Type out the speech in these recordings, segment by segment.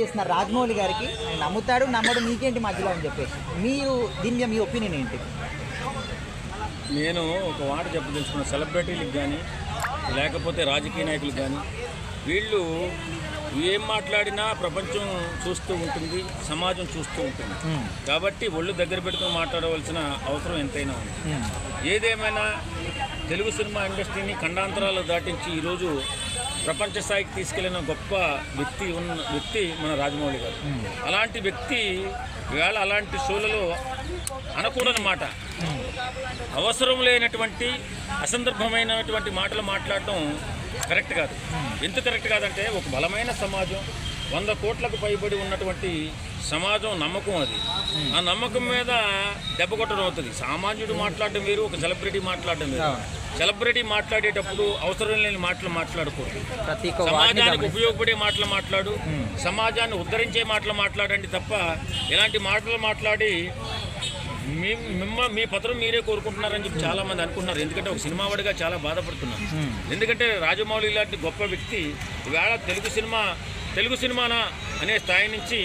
చేసిన రాజమౌళి గారికి ఆయన నమ్ముతాడు నమ్మడు మీకేంటి మధ్యలో అని చెప్పేసి. మీరు దీని మీద మీ ఒపీనియన్ ఏంటి? నేను ఒక మాట చెప్పదలుచుకున్న సెలబ్రిటీలకు కానీ లేకపోతే రాజకీయ నాయకులకు కానీ వీళ్ళు ఏం మాట్లాడినా ప్రపంచం చూస్తూ ఉంటుంది సమాజం చూస్తూ ఉంటుంది. కాబట్టి ఒళ్ళు దగ్గర పెట్టుకుని మాట్లాడవలసిన అవసరం ఎంతైనా ఉంది. ఏదేమైనా తెలుగు సినిమా ఇండస్ట్రీని ఖండాంతరాలు దాటించి ఈరోజు ప్రపంచ స్థాయికి తీసుకెళ్ళిన గొప్ప వ్యక్తి ఉన్న వ్యక్తి మన రాజమౌళి గారు. అలాంటి వ్యక్తి ఇవాళ అలాంటి షోలలో అనకూడని మాట అవసరం లేనటువంటి అసందర్భమైనటువంటి మాటలు మాట్లాడటం కరెక్ట్ కాదు. ఎందుకు కరెక్ట్ కాదంటే ఒక బలమైన సమాజం వంద కోట్లకు పైబడి ఉన్నటువంటి సమాజం నమ్మకం అది. ఆ నమ్మకం మీద దెబ్బ కొట్టడం అవుతుంది. సామాన్యుడు మాట్లాడడం వేరు ఒక సెలబ్రిటీ మాట్లాడడం వేరు. సెలబ్రిటీ మాట్లాడేటప్పుడు అవసరం లేని మాటలు మాట్లాడకూడదు. సమాజానికి ఉపయోగపడే మాటలు మాట్లాడు. సమాజాన్ని ఉద్ధరించే మాటలు మాట్లాడండి తప్ప ఇలాంటి మాటలు మాట్లాడి మీ మిమ్మ మీ పత్రం మీరే కోరుకుంటున్నారని చెప్పి చాలా మంది అనుకుంటున్నారు. ఎందుకంటే ఒక సినిమా వాడిగా చాలా బాధపడుతున్నారు. ఎందుకంటే రాజమౌళి లాంటి గొప్ప వ్యక్తి ఈవేళ తెలుగు సినిమా తెలుగు సినిమానా అనే స్థాయి నుంచి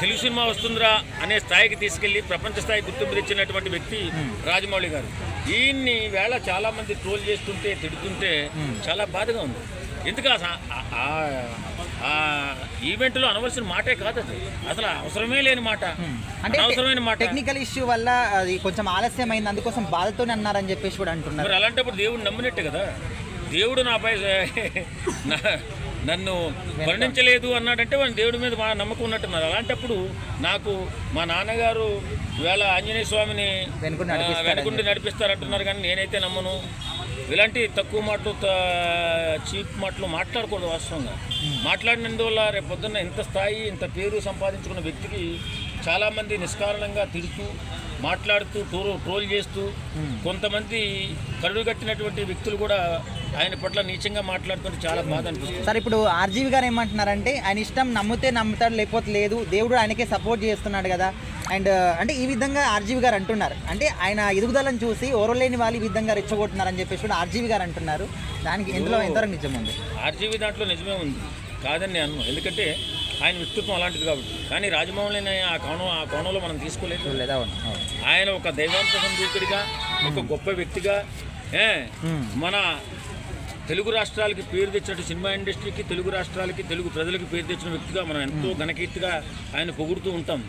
తెలుగు సినిమా వస్తుందిరా అనే స్థాయికి తీసుకెళ్ళి ప్రపంచ స్థాయి గుర్తింపు తెచ్చినటువంటి వ్యక్తి రాజమౌళి గారు. ఈయన్ని వేళ చాలా మంది ట్రోల్ చేస్తుంటే తిడుతుంటే చాలా బాధగా ఉంది. ఎందుకు ఆ ఈవెంట్లో అనవలసిన మాటే కాదు అది. అసలు అవసరమే లేని మాట. అంటే అనవసరమైన మాట. టెక్నికల్ ఇష్యూ వల్ల అది కొంచెం ఆలస్యమైంది అందుకోసం బాధతోనే అన్నారని చెప్పేసి కూడా అంటున్నారు. అలాంటప్పుడు దేవుడు నమ్మినట్టే కదా. దేవుడు నాపై నన్ను వర్ణించలేదు అన్నాడంటే వాడి దేవుడి మీద మా నమ్మకం ఉన్నట్టున్నారు అలాంటప్పుడు నాకు మా నాన్నగారు వేళ ఆంజనేయ స్వామిని వెనుకుండి నడిపిస్తారంటున్నారు కానీ నేనైతే నమ్మను. ఇలాంటి తక్కువ మాటలు చీప్ మాటలు మాట్లాడకూడదు వాస్తవంగా. మాట్లాడినందువల్ల రేపు పొద్దున్న ఇంత స్థాయి ఇంత పేరు సంపాదించుకున్న వ్యక్తికి చాలామంది నిష్కారణంగా తిడుతూ మాట్లాడుతూ ట్రోల్ ట్రోల్ చేస్తూ కొంతమంది కరుడు కట్టినటువంటి వ్యక్తులు కూడా ఆయన పట్ల నీచంగా మాట్లాడుతుంటే చాలా బాధ అనిపిస్తుంది. సార్ ఇప్పుడు ఆర్జీవి గారు ఏమంటున్నారంటే ఆయన ఇష్టం నమ్మితే నమ్ముతాడు లేకపోతే లేదు దేవుడు ఆయనకే సపోర్ట్ చేస్తున్నాడు కదా. అండ్ అంటే ఈ విధంగా ఆర్జీవి గారు అంటున్నారు. అంటే ఆయన ఎదుగుదలను చూసి ఓరలేని వాళ్ళు ఈ విధంగా రెచ్చగొట్టున్నారని చెప్పేసి కూడా ఆర్జీవి గారు అంటున్నారు. దానికి ఎందులో ఎంతవరకు నిజం ఉంది? ఆర్జీవీ దాంట్లో నిజమే ఉంది. కాదని నేను ఎందుకంటే ఆయన వ్యక్తిత్వం అలాంటిది కాబట్టి. కానీ రాజమౌళిని ఆ కోణం ఆ కోణంలో మనం తీసుకోలేదు. లేదా. ఆయన ఒక దైవాంత సందూకుడిగా ఒక గొప్ప వ్యక్తిగా ఏ? మన తెలుగు రాష్ట్రాలకి పేరు తెచ్చినట్టు సినిమా ఇండస్ట్రీకి తెలుగు రాష్ట్రాలకి తెలుగు ప్రజలకి పేరు తెచ్చిన వ్యక్తిగా మనం ఎంతో ఘనకీర్తిగా ఆయన పొగుడుతూ ఉంటాం.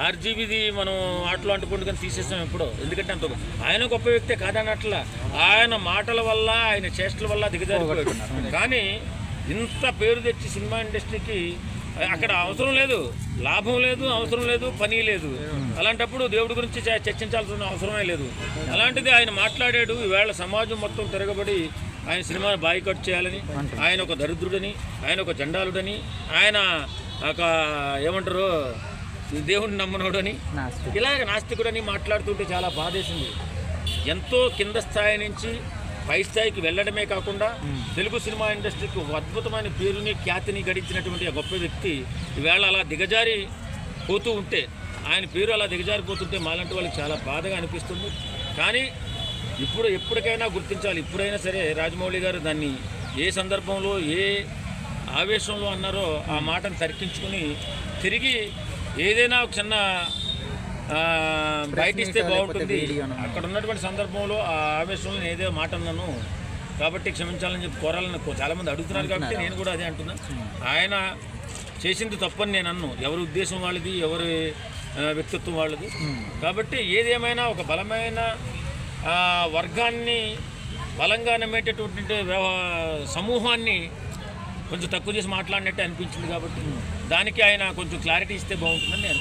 ఆర్జీబీది మనం ఆటలు అంటుకుంటూ కానీ తీసేసాం ఎప్పుడో. ఎందుకంటే అంత ఆయన గొప్ప వ్యక్తే కాదన్నట్ల ఆయన మాటల వల్ల ఆయన చేష్టల వల్ల దిగజారిపోయాడు. కానీ ఇంత పేరు తెచ్చి సినిమా ఇండస్ట్రీకి అక్కడ అవసరం లేదు. లాభం లేదు అవసరం లేదు పని లేదు. అలాంటప్పుడు దేవుడి గురించి చర్చించాల్సిన అవసరమే లేదు. అలాంటిది ఆయన మాట్లాడాడు. ఈవేళ సమాజం మొత్తం తిరగబడి ఆయన సినిమాను బాయ్కట్ చేయాలని ఆయన ఒక దరిద్రుడని ఆయన ఒక జెండాలుడని ఆయన ఒక ఏమంటారు దేవుడిని నమ్మనోడని ఇలాగ నాస్తికుడని మాట్లాడుతుంటే చాలా బాధేసింది. ఎంతో కింద స్థాయి నుంచి పై స్థాయికి వెళ్ళడమే కాకుండా తెలుగు సినిమా ఇండస్ట్రీకి అద్భుతమైన పేరుని ఖ్యాతిని గడించినటువంటి గొప్ప వ్యక్తి ఈవేళ అలా దిగజారి పోతూ ఉంటే ఆయన పేరు అలా దిగజారిపోతుంటే మాలాంటి వాళ్ళకి చాలా బాధగా అనిపిస్తుంది. కానీ ఇప్పుడు ఎప్పటికైనా గుర్తించాలి. ఇప్పుడైనా సరే రాజమౌళి గారు దాన్ని ఏ సందర్భంలో ఏ ఆవేశంలో అన్నారో ఆ మాటను తర్కించుకుని తిరిగి ఏదైనా ఒక చిన్న ఆ, బయట ఇస్తే బాగుంటుంది. అక్కడ ఉన్నటువంటి సందర్భంలో ఆ ఆవేశంలో నేను ఏదో మాట అన్నాను. కాబట్టి క్షమించాలని చెప్పి కోరాలని కో- చాలా మంది అడుగుతున్నారు కాబట్టి నేను కూడా అదే అంటున్నా. ఆయన చేసింది తప్పని నేను అన్ను. ఎవరి ఉద్దేశం వాళ్ళది ఎవరి వ్యక్తిత్వం వాళ్ళది. కాబట్టి ఏదేమైనా ఒక బలమైన వర్గాన్ని బలంగా నమ్మేటటువంటి సమూహాన్ని కొంచెం తక్కువ చేసి మాట్లాడినట్టే అనిపించింది కాబట్టి దానికి ఆయన కొంచెం క్లారిటీ ఇస్తే బాగుంటుందని నేను